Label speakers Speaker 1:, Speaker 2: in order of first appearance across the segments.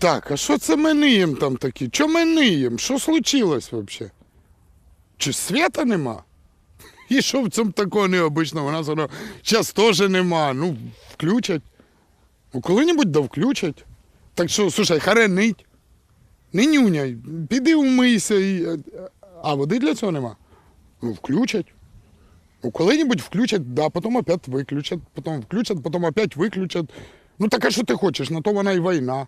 Speaker 1: Так, а що це ми ниєм там такі? Чо ми ниєм? Що случилось взагалі? Чи свята нема? І що в цьому такого необичного? У нас воно зараз теж нема. Ну, включать. Ну, коли-небудь да включать. Так що, слушай, харе нить. Не нюняй, піди умийся і. А води для цього нема. Ну, включать. Ну, коли-небудь включать, да, потім опять виключать, потім включать, потім опять виключать. Ну так а що ти хочеш? На то вона і війна.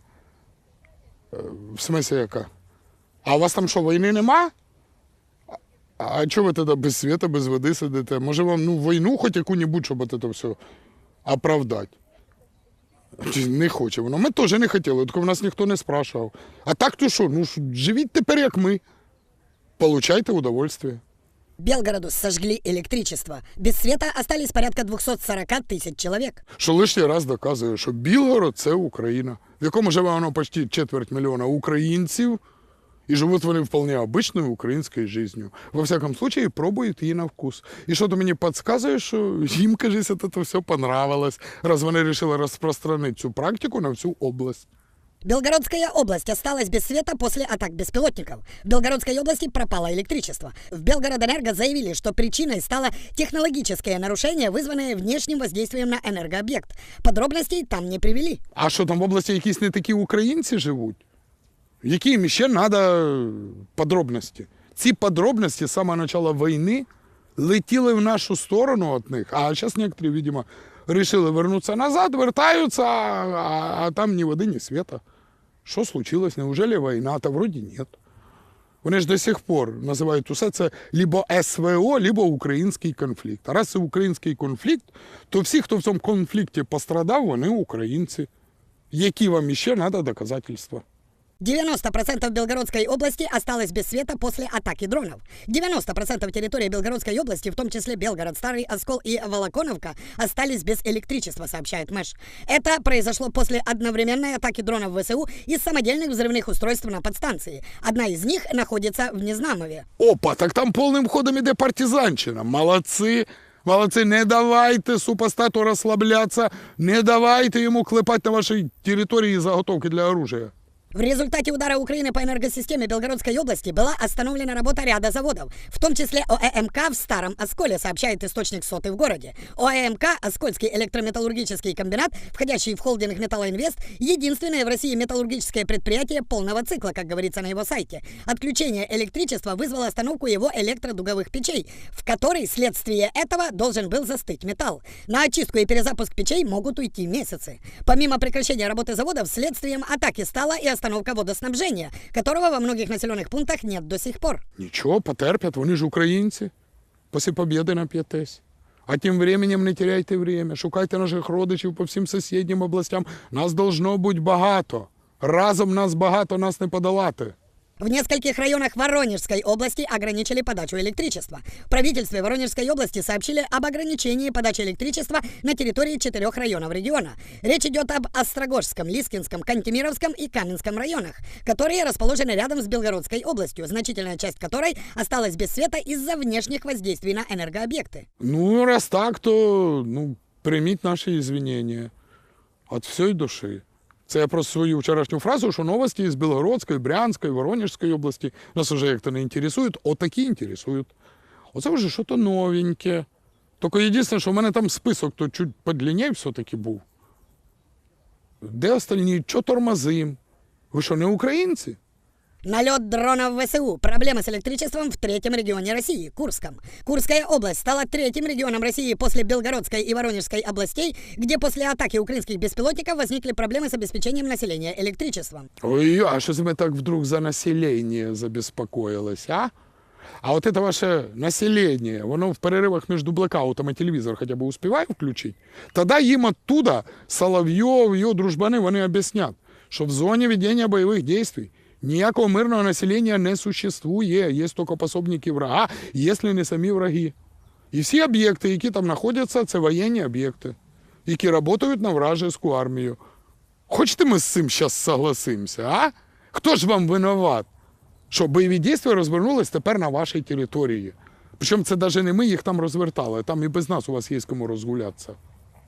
Speaker 1: В смислі яка? А у вас там що, війни нема? А- А чого ви тоді без світа, без води сидите? Може вам ну, війну хоч яку-небудь, щоб це все оправдати? Не хоче воно. Ми теж не хотіли, тільки в нас ніхто не спрашував. А так то що? Ну, живіть тепер як ми. Получайте удовольствие.
Speaker 2: Белгороду сожгли электричество. Без света остались порядка 240 тысяч человек.
Speaker 1: Що лишній раз доказує, що Білгород це Україна, в якому живе воно почти четверть мільйона українців, і живуть вони вполне обичною українською життю. Во всякому случае, пробують її на вкус. І що то мені підказує, що їм, кажеться, це все понравилось, раз вони вирішили розпространити цю практику на всю область.
Speaker 2: Белгородская область осталась без света после атак беспилотников. В Белгородской области пропало электричество. В Белгородэнерго заявили, что причиной стало технологическое нарушение, вызванное внешним воздействием на энергообъект. Подробностей там не привели.
Speaker 1: А що там в області якісь не такі українці живуть? Які їм ще треба подробності? Ці подробності з самого початку війни летіли в нашу сторону від них, а зараз некоторі, видимо, вирішили вернутися назад, вертаються, а, а, а там ні води, ні світа. Що случилось? Неужели війна? Та вроді ні. Вони ж до сих пор називають усе це либо СВО, либо український конфлікт. А раз це український конфлікт, то всі, хто в цьому конфлікті пострадав, вони українці. Які вам іще треба доказательства?
Speaker 2: 90% Белгородской области осталось без света после атаки дронов. 90% территории Белгородской области, в том числе Белгород, Старый Оскол и Волоконовка, остались без электричества, сообщает Мэш. Это произошло после одновременной атаки дронов ВСУ из самодельных взрывных устройств на подстанции. Одна из них находится в Незнамове.
Speaker 1: Опа, так там повним ходом іде партизанщина. Молодці. Молодці, не давайте супостату розслаблятися, не давайте йому клепати на вашій території заготовки для оружия.
Speaker 2: В результате удара Украины по энергосистеме Белгородской области была остановлена работа ряда заводов, в том числе ОЭМК в Старом Осколе, сообщает источник соты в городе. ОЭМК, Оскольский электрометаллургический комбинат, входящий в холдинг Металлоинвест, единственное в России металлургическое предприятие полного цикла, как говорится на его сайте. Отключение электричества вызвало остановку его электродуговых печей, в которой вследствие этого должен был застыть металл. На очистку и перезапуск печей могут уйти месяцы. Помимо прекращения работы заводов, следствием атаки стала и остановка водоснабжения, которого во многих населенных пунктах нет до сих пор.
Speaker 1: Нічого, потерпят, вони ж українці. После победы нап'єтесь. А тим временем не теряйте время, шукайте наших родичів по всім сусіднім областям. Нас должно бути багато. Разом нас багато, нас не подолати.
Speaker 2: В нескольких районах Воронежской области ограничили подачу электричества. В правительстве Воронежской области сообщили об ограничении подачи электричества на территории четырех районов региона. Речь идет об Острогожском, Лискинском, Кантемировском и Каменском районах, которые расположены рядом с Белгородской областью, значительная часть которой осталась без света из-за внешних воздействий на энергообъекты.
Speaker 1: Ну, раз так, то ну, прийміть наші извинения від всієї душі. Це я про свою вчорашню фразу, що новості з Білгородської, Брянської, Воронежської області нас вже як-то не інтересують, отакі інтересують. Оце вже щось новеньке. Тільки єдине, що в мене там список то чуть подлінній все-таки був. Де остальні? Чо тормозим? Ви що, не українці?
Speaker 2: Налет дронов ВСУ. Проблемы с электричеством в третьем регионе России, Курском. Курская область стала третьим регионом России после Белгородской и Воронежской областей, где после атаки украинских беспилотников возникли проблемы с обеспечением населения электричеством.
Speaker 1: Ой, а що це ми так вдруг за населення забеспокоїлись, а? А от це ваше населення, воно в переривах між блекаутами телевізор хоча б успіває включити? Тоді їм оттуда Соловйов, його дружбани, вони об'яснять, що в зоні ведення бойових дій ніякого мирного населення не существує, є тільки пособники врага, якщо не самі враги. І всі об'єкти, які там знаходяться, це воєнні об'єкти, які працюють на вражеську армію. Хочете ми з цим зараз согласимося, а? Хто ж вам винуват? Що бойові дії розвернулись тепер на вашій території. Причому це навіть не ми їх там розвертали, там і без нас у вас є кому розгулятися.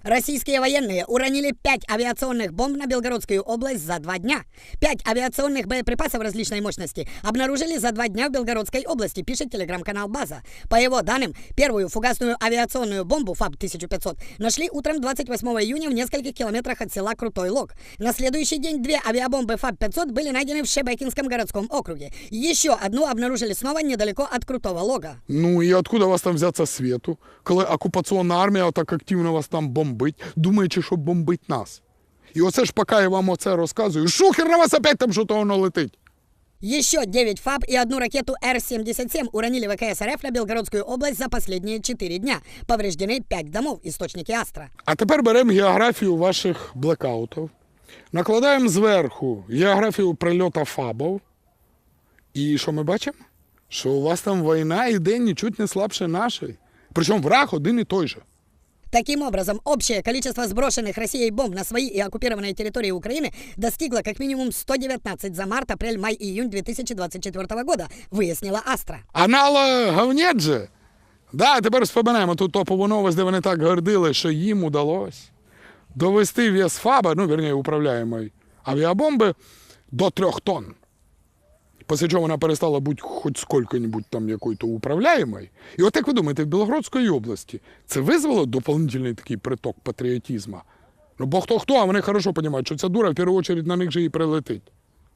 Speaker 2: Российские военные уронили 5 авиационных бомб на Белгородскую область за два дня. 5 авиационных боеприпасов различной мощности обнаружили за два дня в Белгородской области, пишет телеграм-канал «База». По его данным, первую фугасную авиационную бомбу ФАБ-1500 нашли утром 28 июня в нескольких километрах от села Крутой Лог. На следующий день две авиабомбы ФАБ-500 были найдены в Шебекинском городском округе. Еще одну обнаружили снова недалеко от Крутого Лога.
Speaker 1: Ну і откуда у вас там взяться світу, коли окупаційна армія так активно вас там бомбить, думаючи, що бомбить нас. І оце ж поки я вам оце розказую, шухер на вас опять там що то воно летить.
Speaker 2: Еще 9 ФАБ и одну ракету Р-77 уронили ВКС РФ на Белгородскую область за последние 4 дня. Повреждены 5 домов, источники Астра.
Speaker 1: А тепер беремо географію ваших блекаутів, накладаємо зверху географію прильоту ФАБів. І що ми бачимо? Що у вас там війна йде нічуть не слабше нашої. Причому враг один і той же.
Speaker 2: Таким образом, общее количество сброшенных Россией бомб на свои и оккупированные территории Украины достигло как минимум 119 за март, апрель, май и июнь 2024 года, выяснила Астра.
Speaker 1: Аналоговнєт же. Да, тепер вспоминаємо ту топову новость, де вони так гордили, що їм удалось довести вес ФАБа, ну, верніше, управляємої авіабомби до трьох тонн. Після чого вона перестала бути хоч скільки-небудь там якою-то управляємою. І от як ви думаєте, в Білогородській області це визвало дополнительний такий приток патріотизму? Ну, бо хто хто, а вони хорошо розуміють, що ця дура в першу чергу на них же і прилетить.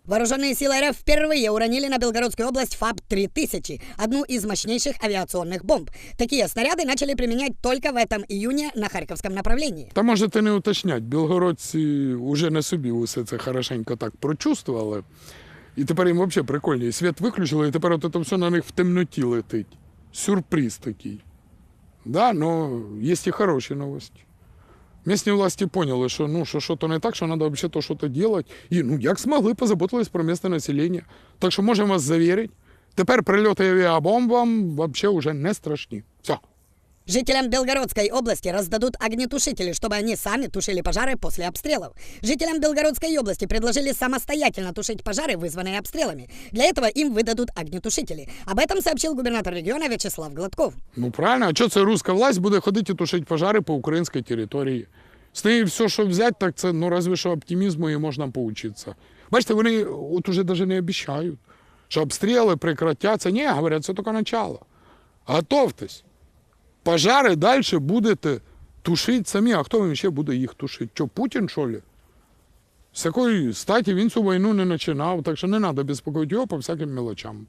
Speaker 2: Вооруженные силы РФ впервые уронили на Белгородскую область ФАБ-3000, одну из мощнейших авиационных бомб. Такие снаряды начали применять только в этом июне на Харьковском направлении.
Speaker 1: Та можете не уточнять, білгородці вже на собі усе це хорошенько так прочувствували. І тепер їм взагалі прикольно. І світ виключили, і тепер от це все на них в темноті летить. Сюрприз такий. Да, но є і хороші новості. Місні власті поняли, що ну, що що-то не так, що треба взагалі то щось робити. І ну, як змогли, позаботились про місце населення. Так що можемо вас завірити, тепер прильоти авіабомб вам взагалі вже не страшні. Все.
Speaker 2: Жителям Белгородской области раздадут огнетушители, чтобы они сами тушили пожары после обстрелов. Жителям Белгородской области предложили самостоятельно тушить пожары, вызванные обстрелами. Для этого им выдадут огнетушители. Об этом сообщил губернатор региона Вячеслав Гладков.
Speaker 1: Ну правильно, а що це руська власть буде ходити і тушити пожари по українській території? З неї все, що взяти, так це ну разве що оптимізму і можна поучитися. Бачите, вони от уже навіть не обіцяють, що обстріли прекратяться. Ні, говорять, це тільки начало. Готовтесь. Пожари далі будете тушити самі. А хто вам ще буде їх тушити? Що, Путін, що ли? З якої статі він цю війну не починав, так що не треба безпокоїти його по всяким мелочам.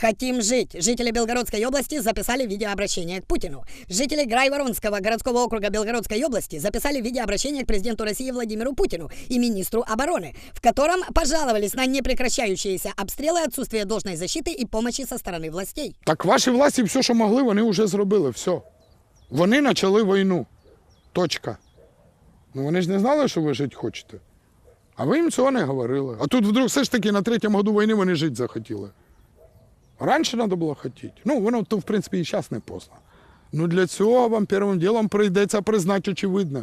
Speaker 2: Хотим жить. Жители Белгородской области записали видеообращение к Путину. Жители Грайворонского городского округа Белгородской области записали видеообращение к президенту России Владимиру Путину и министру обороны, в котором пожаловались на непрекращающиеся обстрелы, отсутствие должной защиты и помощи со стороны властей.
Speaker 1: Так ваші власті все, що могли, вони вже зробили. Все. Вони почали війну. Точка. Ну вони ж не знали, що ви жити хочете. А ви їм цього не говорили. А тут вдруг все ж таки на третьому году війни вони жити захотіли. Раніше треба було хотіти. Ну, воно то, в принципі, і зараз не поздно. Ну для цього вам першим ділом прийдеться признати очевидне.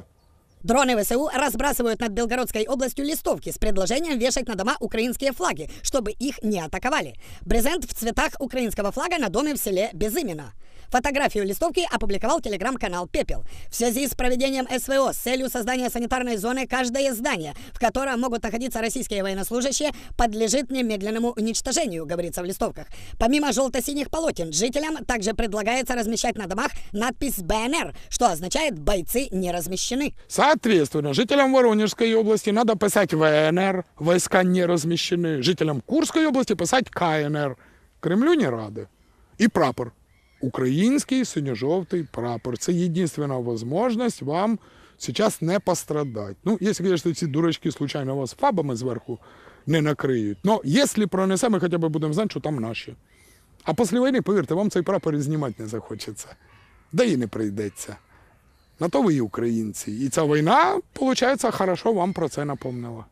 Speaker 2: Дроны ВСУ разбрасывают над Белгородской областью листовки с предложением вешать на дома украинские флаги, чтобы их не атаковали. Брезент в цветах украинского флага на доме в селе Безыменно. Фотографию листовки опубликовал телеграм-канал «Пепел». В связи с проведением СВО с целью создания санитарной зоны каждое здание, в котором могут находиться российские военнослужащие, подлежит немедленному уничтожению, говорится в листовках. Помимо желто-синих полотен, жителям также предлагается размещать на домах надпись «БНР», что означает «бойцы не размещены».
Speaker 1: Соответственно, жителям Воронежской области надо писать ВНР, войска не размещены. Жителям Курской области писать КНР. Кремлю не ради. І прапор. Український синьо-жовтий прапор. Це єдинственна можливість вам зараз не пострадати. Ну, якщо, звісно, ці дурачки случайно вас фабами зверху не накриють. Ну, якщо пронесемо, ми хоча б будемо знати, що там наші. А після війни, повірте, вам цей прапор і знімати не захочеться. Да і не прийдеться. На то ви і українці. І ця війна, виходить, хорошо вам про це напомнила.